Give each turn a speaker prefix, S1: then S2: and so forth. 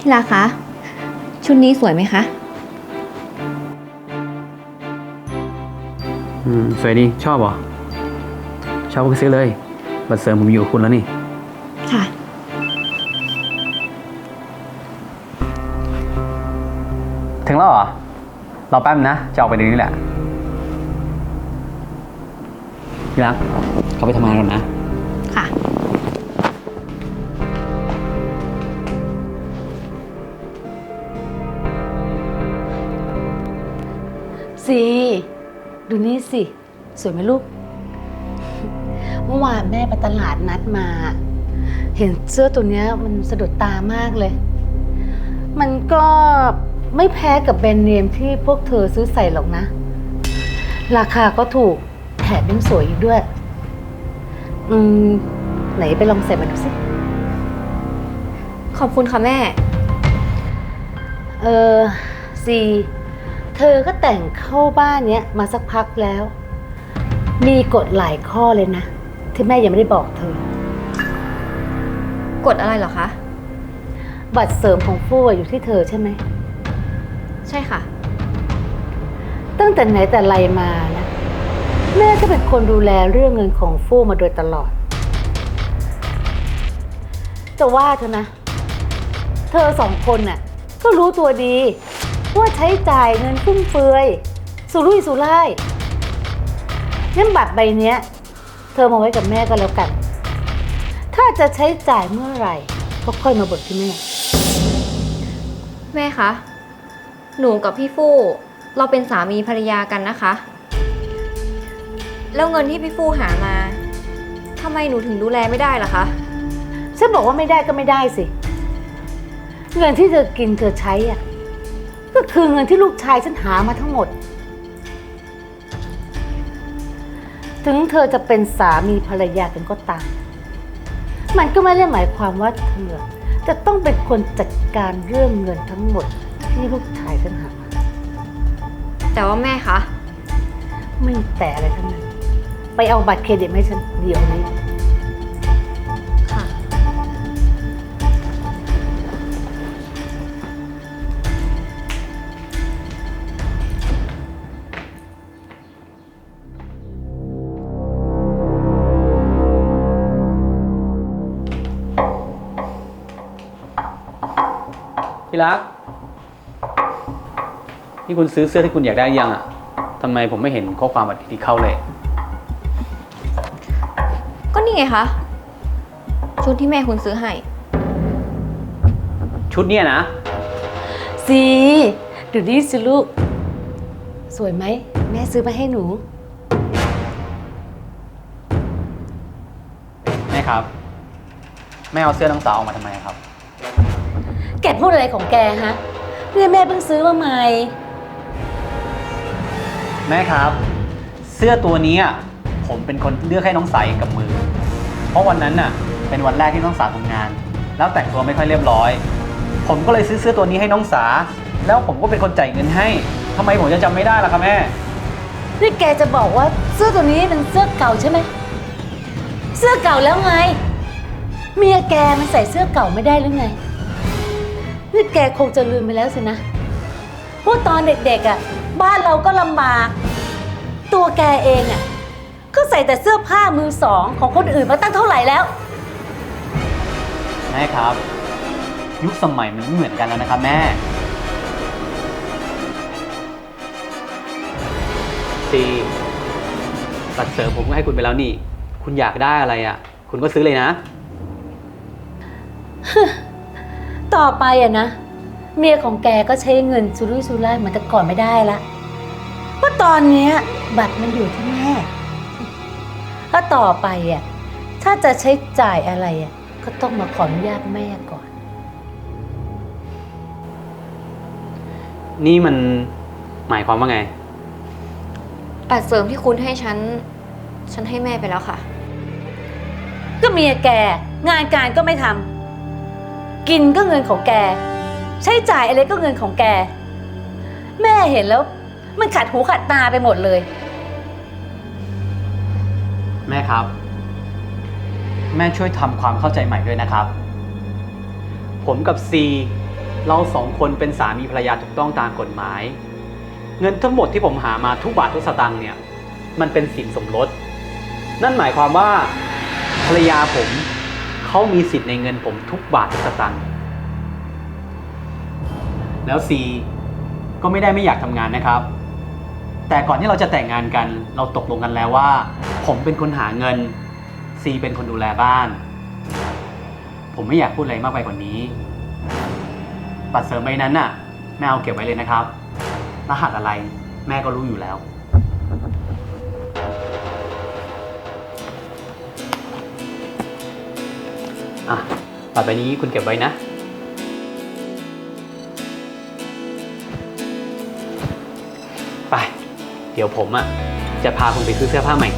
S1: ที่รักคะ ชุดนี้สวยไหมคะ
S2: อืมสวยดีชอบเหรอ ชอบก็ไปซื้อเลยบัตรเสริมผมอยู่กับคุณแล้วนี่
S1: ค่ะ
S2: ถึงแล้วเหรอรอแป๊บนะ จะออกไปเดี๋ยวนี้แหละที่รักเขาไปทำงานก่อนนะ
S1: ค่ะ
S3: สิดูนี่สิ สวยไหมลูก เมื่อวานแม่ไปตลาดนัดมา เห็นเสื้อตัวเนี้ยมันสะดุดตามากเลย มันก็ไม่แพ้กับแบรนด์เนมที่พวกเธอซื้อใส่หรอกนะ ราคาก็ถูกแถมยังสวยอีกด้วย อืม ไหนไปลองใส่มาดูสิ
S1: ขอบคุณค่ะแม่
S3: เออซี เธอก็แต่งเข้าบ้านเนี้ยมาสักพักแล้ว มีกฎหลายข้อเลยนะ ที่แม่ยังไม่ได้บอกเธอ
S1: กดอะไรเหรอคะ
S3: บัตรเสริมของฟู่อะอยู่ที่เธอใช่ไหม
S1: ใช่ค่ะ
S3: ตั้งแต่ไหนแต่ไรมานะแม่ก็เป็นคนดูแลเรื่องเงินของฟู่มาโดยตลอด จะว่าเธอนะ เธอสองคนน่ะก็รู้ตัวดี ว่าใช้จ่ายเงินฟุ่มเฟือย สุรุ่ยสุร่ายงั้นบัตรใบเนี้ย เธอมาไว้กับแม่ก็แล้วกัน ถ้าจะใช้จ่ายเมื่อไหร่ก็ค่อยมาเบิกที่แม่
S1: แม่คะ หนูกับพี่ฟู่เราเป็นสามีภรรยากันนะคะ แล้วเงินที่พี่ฟู่หามาทำไมหนูถึงดูแลไม่ได้ล่ะคะ
S3: ฉันบอกว่าไม่ได้ก็ไม่ได้สิ เงินที่เธอกินเธอใช้อะ ก็คือเงินที่ลูกชายฉันหามาทั้งหมด ถึงเธอจะเป็นสามีภรรยากันก็ตาม มันก็ไม่ได้หมายความว่าเธอจะต้องเป็นคนจัดการเรื่องเงินทั้งหมดที่ลูกชายฉันหามา
S1: แต่ว่าแม่คะ
S3: ไม่แต่อะไรทั้งนั้น ไปเอาบัตรเครดิตมาให้ฉันเดี๋ยวนี้
S2: ที่รัก นี่คุณซื้อเสื้อที่คุณอยากได้ยังอะทำไมผมไม่เห็นข้อความบัตรเครดิตเข้าเลย
S1: ก็นี่ไงคะชุดที่แม่คุณซื้อให้
S2: ชุดเนี้ยนะ
S3: สิดูนี่สิลูก สวยไหม แม่ซื้อมาให้หนู
S2: แม่ครับ แม่เอาเสื้อน้องสาวออกมาทำไมครับ
S3: แกพูดอะไรของแกฮะเนี่ยแม่เพิ่งซื้อมาใหม่
S2: แม่ครับ เสื้อตัวนี้อะผมเป็นคนเลือกให้น้องสายเองกับมือ เพราะวันนั้นน่ะ เป็นวันแรกที่น้องสาทำงาน แล้วแต่งตัวไม่ค่อยเรียบร้อย ผมก็เลยซื้อเสื้อตัวนี้ให้น้องสา แล้วผมก็เป็นคนจ่ายเงินให้ทำไมผมจะจำไม่ได้ล่ะครับแม่
S3: นี่แกจะบอกว่าเสื้อตัวนี้เป็นเสื้อเก่าใช่ไหม เสื้อเก่าแล้วไง เมียแกมันใส่เสื้อเก่าไม่ได้หรือไง นี่แกคงจะลืมไปแล้วสินะว่าตอนเด็กๆอะ บ้านเราก็ลำบาก ตัวแกเองอะ ก็ใส่แต่เสื้อผ้ามือสองของคนอื่นมาตั้งเท่าไหร่แล้ว
S2: แม่ครับ ยุคสมัยมันไม่เหมือนกันแล้วนะครับแม่ ซีบัตรเสริมผมก็ให้คุณไปแล้วนี่ คุณอยากได้อะไรอะ คุณก็ซื้อเลยนะ
S3: ต่อไปอะนะ เมียของแกก็ใช้เงินสุรุ่ยสุร่ายเหมือนแต่ก่อนไม่ได้ละเพราะตอนเนี้ยบัตรมันอยู่ที่แม่ ถ้าต่อไปอะถ้าจะใช้จ่ายอะไรอะก็ต้องมาขออนุญาตแม่ก่อน
S2: นี่มันหมายความว่าไง
S1: บัตรเสริมที่คุณให้ฉัน ฉันให้แม่ไปแล้วค่ะ
S3: ก็เมียแกงานการก็ไม่ทำ กินก็เงินของแก ใช้จ่ายอะไรก็เงินของแก แม่เห็นแล้ว มันขัดหูขัดตาไปหมดเลย
S2: แม่ครับ แม่ช่วยทำความเข้าใจใหม่ด้วยนะครับ ผมกับซีเราสองคนเป็นสามีภรรยาถูกต้องตามกฎหมาย เงินทั้งหมดที่ผมหามาทุกบาททุกสตางค์เนี่ย มันเป็นสินสมรส นั่นหมายความว่าภรรยาผม เขามีสิทธิ์ในเงินผมทุกบาททุกสตางค์แล้วซีก็ไม่ได้ไม่อยากทำงานนะครับ แต่ก่อนที่เราจะแต่งงานกัน เราตกลงกันแล้วว่า ผมเป็นคนหาเงิน ซีเป็นคนดูแลบ้าน ผมไม่อยากพูดอะไรมากไปกว่านี้ บัตรเสริมใบนั้นน่ะแม่เอาเก็บไว้เลยนะครับ รหัสอะไรแม่ก็รู้อยู่แล้ว อะบัตรใบนี้คุณเก็บไว้นะ ไป เดี๋ยวผมอะ จะพาคุณไปซื้อเสื้อผ้าใหม่